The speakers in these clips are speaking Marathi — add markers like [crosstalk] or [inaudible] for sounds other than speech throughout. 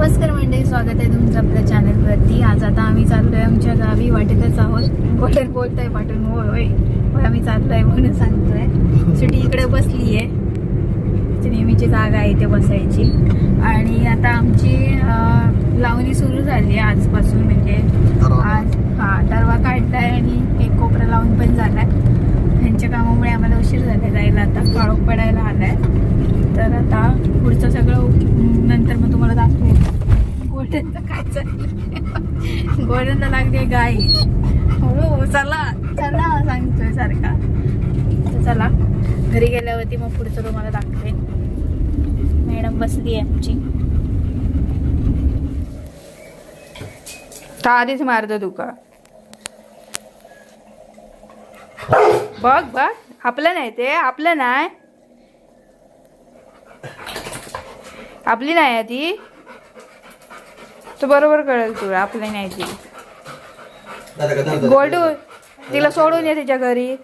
नमस्कार मंडळी स्वागत आहे तुमचं आपल्या चॅनलवरती. आज आता आम्ही चाललोय आमच्या गावी वाटेतच आहोत. गोल्डन बोलतोय पाठवून होय होय. होय आम्ही चाललोय म्हणून सांगतोय. सुटी इकडे बसली आहे नेहमीची जागा आहे इथे बसायची. आणि आता आमची लावणी सुरू झाली आहे आजपासून म्हणजे आज हा तरवा काढलाय आणि एक कोपरा लावून पण झालाय. ह्यांच्या कामामुळे आम्हाला उशीर झाला जायला आता. काळोख पडायला आलाय. तर आता पुढचं सगळं नंतर मग तुम्हाला दाखवेल त्यांचं काय चाललंय गोल्डनला गाय. हो चला. चला सांगतोय सारखा. चला घरी गेल्यावरती मग पुढचं तुम्हाला दाखवेन. मॅडम बसली आहे आमची. का आधीच मारतो तुका बघ बघ. आपलं नाही ते आपलं नाही. आपली नाही आधी ती. तू बरोबर कळेल तुला आपली नाही ती. गोल्डू तिला सोडून ये तिच्या घरी.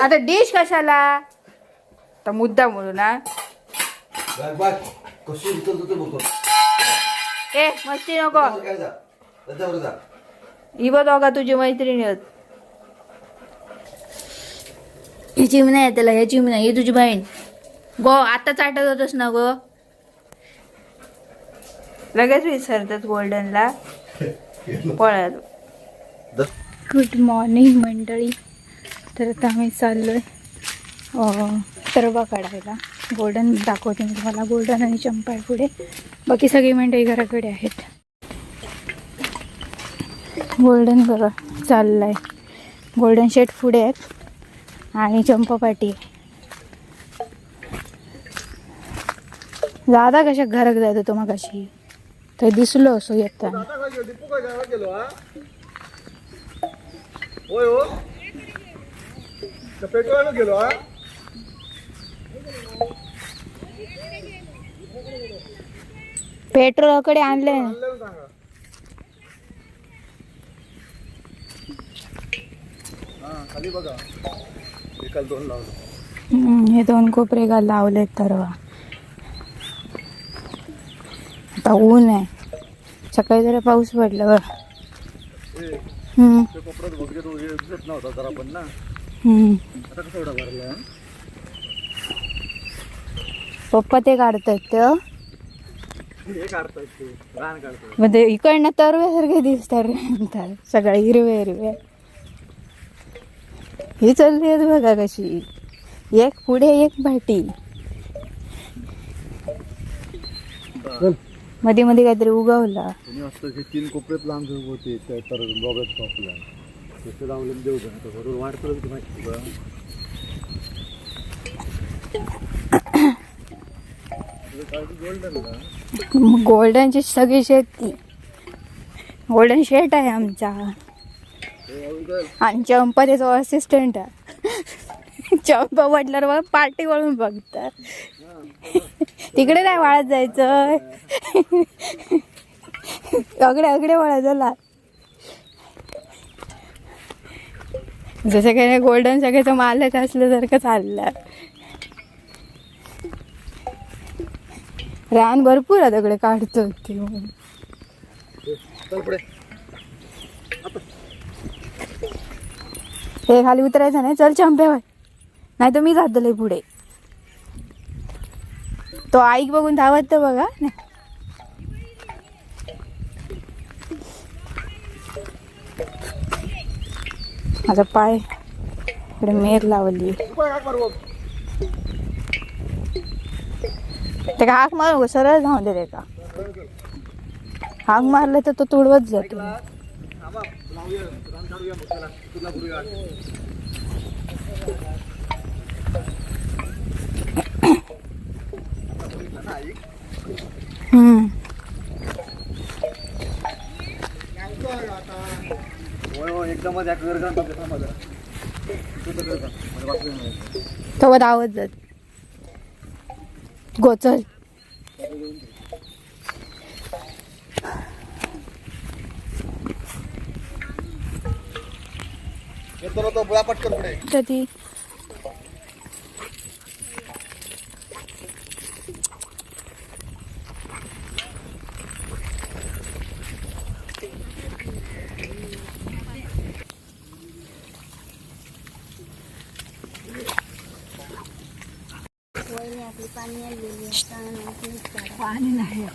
आता डिश कशाला? तर मुद्दा म्हणू ना. ए मस्ती नको. ही बघ दोघा तुझी मैत्रिणी आहेत. ही चिमणी आहे त्याला ह्या चिमणी ही तुझी बहीण. गो आता चाटत होतस ना गो. लगेच विसरतात गोल्डनला. [laughs] पळत. गुड मॉर्निंग मंडळी. तर आता आम्ही चाललोय अं, तरवा काढायला. गोल्डन दाखवते मी तुम्हाला. गोल्डन आणि चंपा आहे पुढे. बाकी सगळी मंडळी घराकडे आहेत. गोल्डन बघा चाललाय. गोल्डन शेट पुढे आहेत. आणि चंपा पाटी आहे. दादा कशा घरात जायत होतो मग अशी तर दिसलो असो येताना हो पेट्रोल गेलो हा पेट्रोलकडे आणले हा खाली बघा. दोन लावलं. हे दोन कोपरे लावलेत तरवा. आता ऊन आहे. सकाळी जरा पाऊस पडला भरला पप्पा ते काढतात काढतायत ते इकडनं तरव्यासारखे दिसतात रे म्हणतात सगळे हिरवे हिरवे. ही चालली आहेत बघा कशी. एक पुढे एक भाटी. मध्ये मध्ये काहीतरी उगवला तुम्ही असतं हे तीन कोपऱ्यात लांब झोप होते त्या तर बघत टॉपला तसं लावलं देऊ का आता बरोबर वाढतं तुला माहिती का? गोल्डन का गोल्डनची सगळी शेती. गोल्डन शेट आहे आमचा. आणि चंपा त्याचा असिस्टंट आहे. चंपा म्हटल्यावर पार्टी वळून बघतात. तिकडे नाही वाळत जायचं. अगडे अगडे वळा झाला. जसं काही गोल्डन सगळ्याचं मालक असल्यासारखं चाललं रान भरपूर आहे तिकडे काढतो ते. हे खाली उतरायचं नाही चल चंप्यावर नाही तर मी जातो लय पुढे. तो आईक बघून धावत तर बघा. नाही. माझा पाय इकडे मेर लावली ते का हाक मारू सरळ धावून दे का? हाक मारलं तर तो तुडवत जातो आबा लावूया रान काढूया मग त्याला तुला करूया हम्म होय होय एकदमच या घर घालतो ते धावत जात. गोचल तर ती पाणी नाही.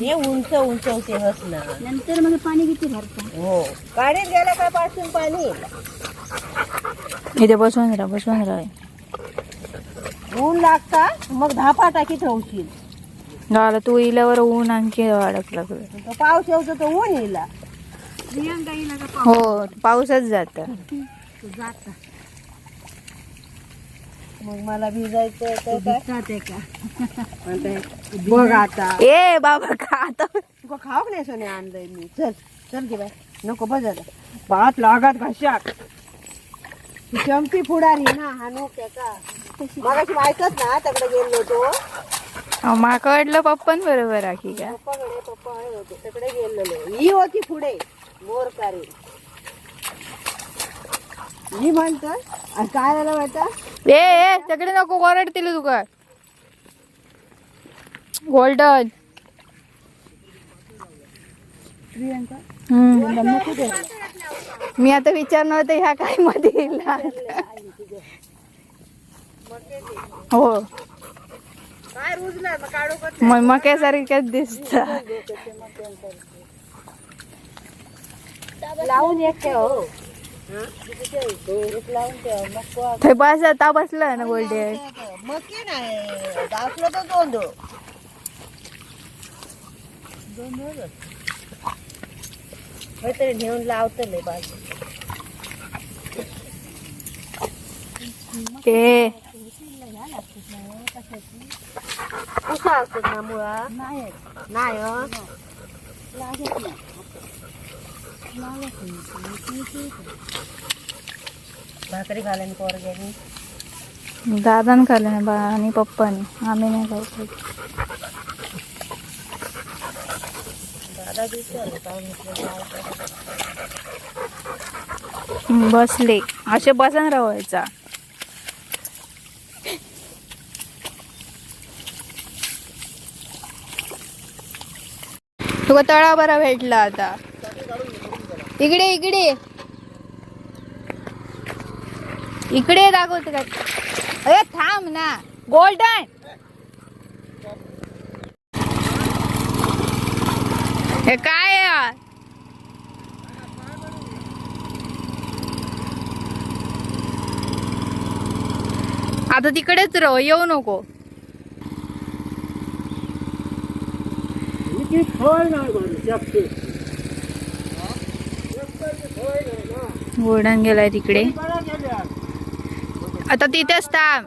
हे उंच उंच होते हसणं नंतर मग पाणी किती भरतं? हो. गाडीत गेल्या काय पासून पाणी? इथे बसवून राहा बसवून राहा ऊन लागता मग धापा टाकीत राहशील गावाला तू इल्यावर ऊन आणखी अडक लागलं. तो पाऊस येतो तो ऊन का हो पाऊसच जात. मग मला भिजायचं बघ आता. ए बाबा का आता. तुका खाऊ नाही सोने आणलंय मी? चल चल की बाय नको बस आता पाच लागात घशात. ती चमची फुडारी ना हा नो त्याचा मगाशी ऐकत ना तिकडे गेलो तो माकडलं पप्पन बरोबर राखी का? पप्पा आहे होते. तिकडे गेलेलो. ही होती पुढे. मोरकारी मी म्हणतोय आणि काय झालं माहिती ए ए तिकडे नको ओरडतील तुका. गोल्डन मी आता विचारणार होते ह्या काय मध्ये हो. काय रुजलं? मग काढू का मग मक्यासारख्याच दिसत. लावून एक ठेव हो. हं? एक लावून ठेव मग को- ते बस आता बसलं ना गोल्डन मग की नाही दाखलं तर दोन दो दोन दोन काहीतरी घेऊन लावतले बाजू ए कसा असतो ना मुळा नाही नाही हं? भाकरी घालेन पोरग्यानी दादान खाल्लं ना बा आणि पप्पानी. आम्ही नाही खाऊ दादा बसले. असे बसन राहायचा तुका तळा बरा भेटला आता. इकडे इकडे. इकडे दाखवत काय? अरे थांब ना. गोल्डन. हे काय आता तिकडेच राह येऊ नको. गोल्डन गेलाय तिकडे. आता तिथेच थांब.